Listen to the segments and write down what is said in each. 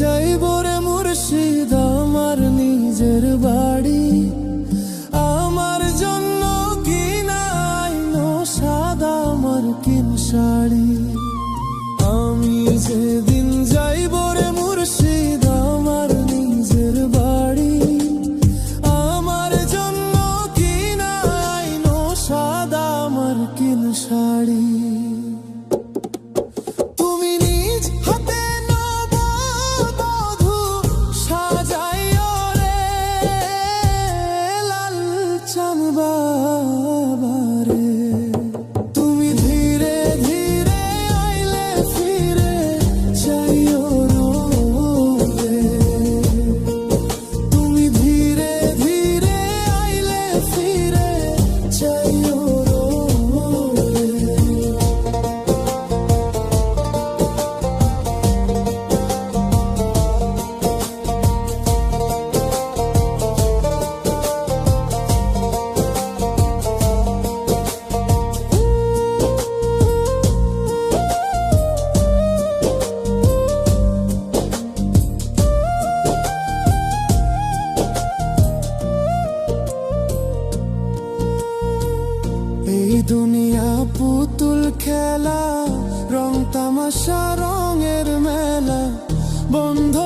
যাইব রে মুর্শিদ আমার নিজের বাড়ি। আমার জন্য কি নাই সাদা আমার কিন শাড়ি। দুনিয়া পুতুল খেলা রং তামাশা রঙের মেলা বন্ধ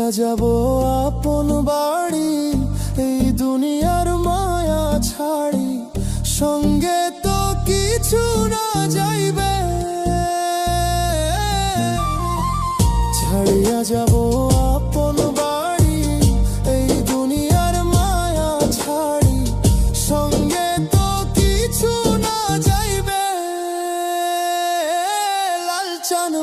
ফিরে যাব আপন বাড়ি, এই দুনিয়ার মায়া ছাড়ি। সঙ্গে তো কিছু না যাইবে। ছাড়িয়া যাব আপন বাড়ি, এই দুনিয়ার মায়া ছাড়ি। সঙ্গে তো কিছু না যাইবে। লাল চান